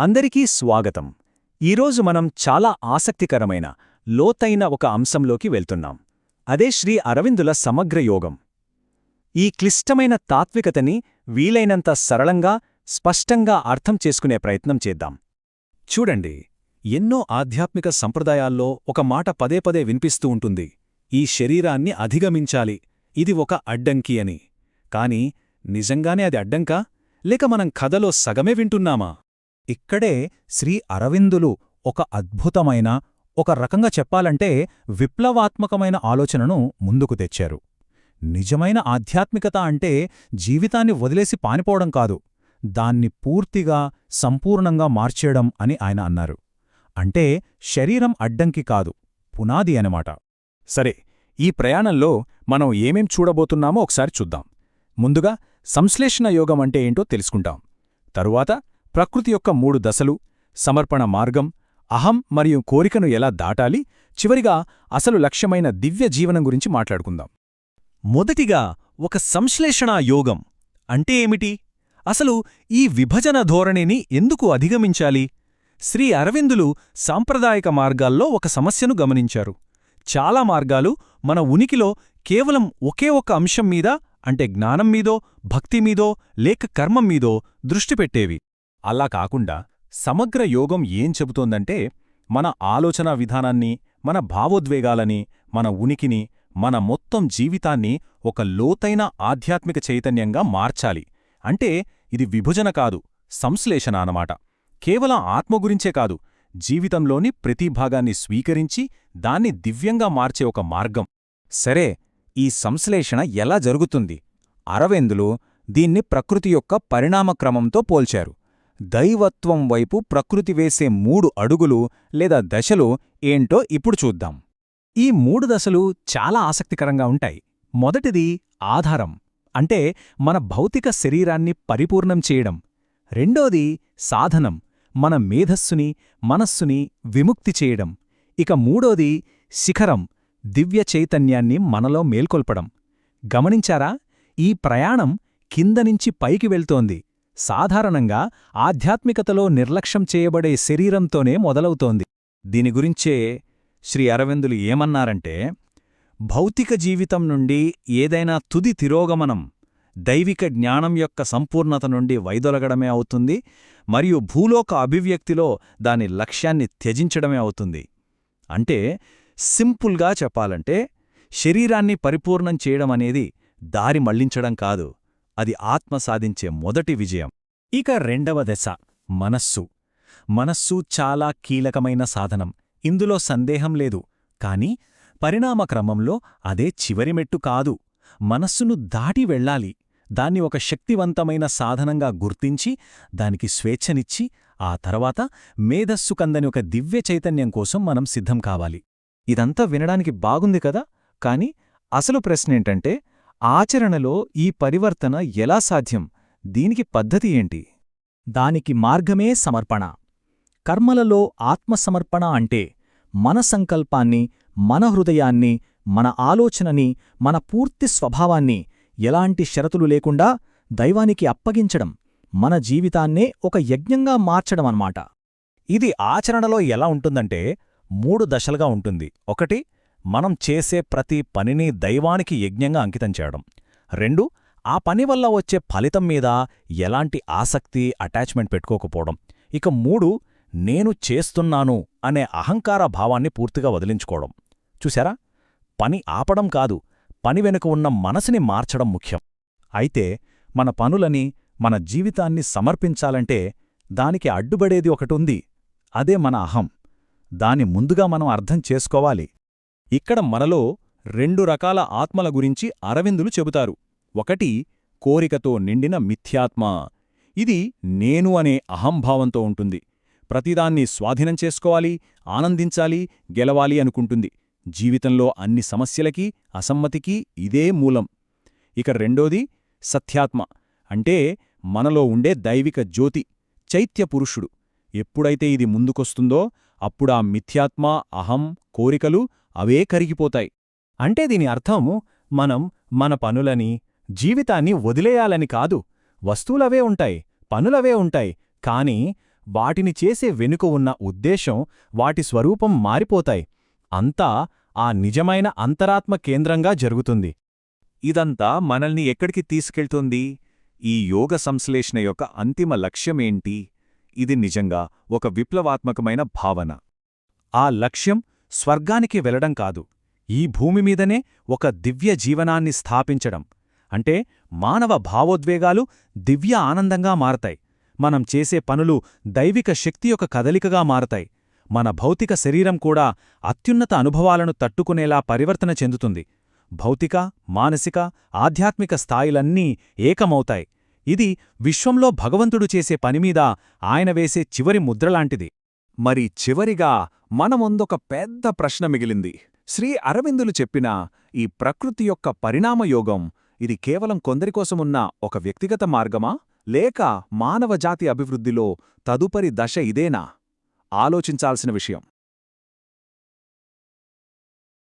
అందరికీ స్వాగతం. ఈరోజు మనం చాలా ఆసక్తికరమైన లోతైన ఒక అంశంలోకి వెళ్తున్నాం. అదే శ్రీ అరవిందుల సమగ్ర యోగం. ఈ క్లిష్టమైన తాత్వికతని వీలైనంత సరళంగా స్పష్టంగా అర్థం చేసుకునే ప్రయత్నం చేద్దాం. చూడండి ఎన్నో ఆధ్యాత్మిక సంప్రదాయాల్లో ఒక మాట పదే పదే వినిపిస్తూ ఉంటుంది. ఈ శరీరాన్ని అధిగమించాలి. ఇది ఒక అడ్డంకి అని. కాని నిజంగానే అది అడ్డంకా? లేక మనం కథలో సగమే వింటున్నామా? ఇక్కడే శ్రీ అరవిందులు ఒక అద్భుతమైన ఒక రకంగా చెప్పాలంటే విప్లవాత్మకమైన ఆలోచనను ముందుకు తెచ్చారు. నిజమైన ఆధ్యాత్మికత అంటే జీవితాన్ని వదిలేసి పానిపోవడం కాదు దాన్ని పూర్తిగా సంపూర్ణంగా మార్చేయడం అని ఆయన అన్నారు. అంటే శరీరం అడ్డంకి కాదు పునాది అనమాట సరే ఈ ప్రయాణంలో మనం ఏమేం చూడబోతున్నామో ఒకసారి చూద్దాం. ముందుగా సంశ్లేషణ యోగం అంటే ఏంటో తెలుసుకుంటాం. తరువాత ప్రకృతి యొక్క మూడు దశలు సమర్పణ మార్గం అహం మరియు కోరికను ఎలా దాటాలి చివరిగా అసలు లక్ష్యమైన దివ్య జీవనం గురించి మాట్లాడుకుందాం. మొదటిగా ఒక సంశ్లేషణా యోగం అంటే ఏమిటి? అసలు ఈ విభజన ధోరణిని ఎందుకు అధిగమించాలి? శ్రీ అరవిందులు సాంప్రదాయక మార్గాల్లో ఒక సమస్యను గమనించారు. చాలా మార్గాలు మన ఉనికిలో కేవలం ఒకే ఒక అంశం మీద అంటే జ్ఞానం మీదో భక్తి మీదో లేక కర్మం మీదో దృష్టి పెట్టేవి. అలా కాకుండా సమగ్ర యోగం ఏం చెబుతోందంటే మన ఆలోచనా విధానాన్ని మన భావోద్వేగాలని మన ఉనికిని మన మొత్తం జీవితాన్ని ఒక లోతైన ఆధ్యాత్మిక చైతన్యంగా మార్చాలి. అంటే ఇది విభజన కాదు సంశ్లేషణ అనమాట కేవలం ఆత్మ గురించే కాదు జీవితంలోని ప్రతి భాగాన్ని స్వీకరించి దాన్ని దివ్యంగా మార్చే ఒక మార్గం. సరే ఈ సంశ్లేషణ ఎలా జరుగుతుంది? అరవిందులు దీన్ని ప్రకృతి యొక్క పరిణామక్రమంతో పోల్చారు. దైవత్వం వైపు ప్రకృతి వేసే మూడు అడుగులు లేదా దశలు ఏంటో ఇప్పుడు చూద్దాం. ఈ మూడు దశలు చాలా ఆసక్తికరంగా ఉంటాయి. మొదటిది ఆధారం అంటే మన భౌతిక శరీరాన్ని పరిపూర్ణం చేయడం. రెండోది సాధనం మన మేధస్సుని మనస్సుని విముక్తి చేయడం. ఇక మూడోది శిఖరం దివ్య చైతన్యాన్ని మనలో మేల్కొల్పడం. గమనించారా? ఈ ప్రయాణం కిందనించి పైకి వెళ్తోంది. సాధారణంగా ఆధ్యాత్మికతలో నిర్లక్ష్యం చేయబడే శరీరంతోనే మొదలవుతోంది. దీని గురించే శ్రీ అరవిందులు ఏమన్నారంటే భౌతిక జీవితం నుండి ఏదైనా తుది తిరోగమనం దైవిక జ్ఞానం యొక్క సంపూర్ణత నుండి వైదొలగడమే అవుతుంది మరియు భూలోక అభివ్యక్తిలో దాని లక్ష్యాన్ని త్యజించడమే అవుతుంది. అంటే సింపుల్గా చెప్పాలంటే శరీరాన్ని పరిపూర్ణం చేయడం అనేది దారి మళ్ళించడం కాదు. అది ఆత్మ సాధించే మొదటి విజయం. ఇక రెండవ దశ మనస్సు. మనస్సు చాలా కీలకమైన సాధనం. ఇందులో సందేహం లేదు. కాని పరిణామక్రమంలో అదే చివరి మెట్టు కాదు. మనస్సును దాటి వెళ్ళాలి. దాన్ని ఒక శక్తివంతమైన సాధనంగా గుర్తించి దానికి స్వేచ్ఛనిచ్చి ఆ తర్వాత మేధస్సు కందని ఒక దివ్య చైతన్యం కోసం మనం సిద్ధం కావాలి. ఇదంతా వినడానికి బాగుంది కదా? కాని అసలు ప్రశ్నేంటంటే ఆచరణలో ఈ పరివర్తన ఎలా సాధ్యం? దీనికి పద్ధతి ఏంటి? దానికి మార్గమే సమర్పణ. కర్మలలో ఆత్మసమర్పణ అంటే మన సంకల్పాన్ని మన హృదయాన్ని మన ఆలోచనని మన పూర్తి స్వభావాన్ని ఎలాంటి షరతులు లేకుండా దైవానికి అప్పగించడం మన జీవితాన్నే ఒక యజ్ఞంగా మార్చడమన్నమాట ఇది ఆచరణలో ఎలా ఉంటుందంటే మూడు దశలుగా ఉంటుంది. ఒకటి మనం చేసే ప్రతి పనిని దైవానికి యజ్ఞంగా అంకితం చేయడం. రెండు ఆ పని వల్ల వచ్చే ఫలితం మీద ఎలాంటి ఆసక్తి అటాచ్మెంట్ పెట్టుకోకపోవడం. ఇక మూడు నేను చేస్తున్నాను అనే అహంకార భావాన్ని పూర్తిగా వదిలించుకోవడం. చూశారా? పని ఆపడం కాదు పని వెనుక ఉన్న మనసుని మార్చడం ముఖ్యం. అయితే మన పనులని మన జీవితాన్ని సమర్పించాలంటే దానికి అడ్డుబడేది ఒకటుంది అదే మన అహం. దాని ముందుగా మనం అర్థం చేసుకోవాలి. ఇక్కడ మనలో రెండు రకాల ఆత్మల గురించి అరవిందులు చెబుతారు. ఒకటి కోరికతో నిండిన మిథ్యాత్మ. ఇది నేను అనే అహంభావంతో ఉంటుంది. ప్రతిదాన్ని స్వాధీనం చేసుకోవాలి ఆనందించాలి గెలవాలి అనుకుంటుంది. జీవితంలో అన్ని సమస్యలకి అసమ్మతికి ఇదే మూలం. ఇక రెండోది సత్యాత్మ. అంటే మనలో ఉండే దైవిక జ్యోతి చైత్యపురుషుడు ఎప్పుడైతే ఇది ముందుకొస్తుందో అప్పుడా మిథ్యాత్మ అహం కోరికలు అవే కరిగిపోతాయి. అంటే దీని అర్థం మనం మన పనులని జీవితాన్ని వదిలేయాలని కాదు. వస్తువులవే ఉంటాయి పనులవే ఉంటాయి. కాని వాటిని చేసే వెనుక ఉన్న ఉద్దేశం వాటి స్వరూపం మారిపోతాయి. అంతా ఆ నిజమైన అంతరాత్మ కేంద్రంగా జరుగుతుంది. ఇదంతా మనల్ని ఎక్కడికి తీసుకెళ్తుంది? ఈ యోగ సంశ్లేషణ యొక్క అంతిమ లక్ష్యమేంటి? ఇది నిజంగా ఒక విప్లవాత్మకమైన భావన. ఆ లక్ష్యం స్వర్గానికి వెళ్ళడం కాదు ఈ భూమి మీదనే ఒక దివ్య జీవనాన్ని స్థాపించడం. అంటే మానవ భావోద్వేగాలు దివ్య ఆనందంగా మారతాయి. మనం చేసే పనులు దైవిక శక్తి యొక్క కదలికగా మారతాయి. మన భౌతిక శరీరం కూడా అత్యున్నత అనుభవాలను తట్టుకునేలా పరివర్తన చెందుతుంది. భౌతిక మానసిక ఆధ్యాత్మిక స్థాయిలన్నీ ఏకమవుతాయి. ఇది విశ్వంలో భగవంతుడు చేసే పనిమీద ఆయన వేసే చివరి ముద్రలాంటిది. మరి చివరిగా మనముందొక పెద్ద ప్రశ్న మిగిలింది. శ్రీ అరవిందులు చెప్పిన ఈ ప్రకృతి యొక్క పరిణామయోగం ఇది కేవలం కొందరికోసమున్న ఒక వ్యక్తిగత మార్గమా? లేక మానవజాతి అభివృద్ధిలో తదుపరి దశ ఇదేనా? ఆలోచించాల్సిన విషయం.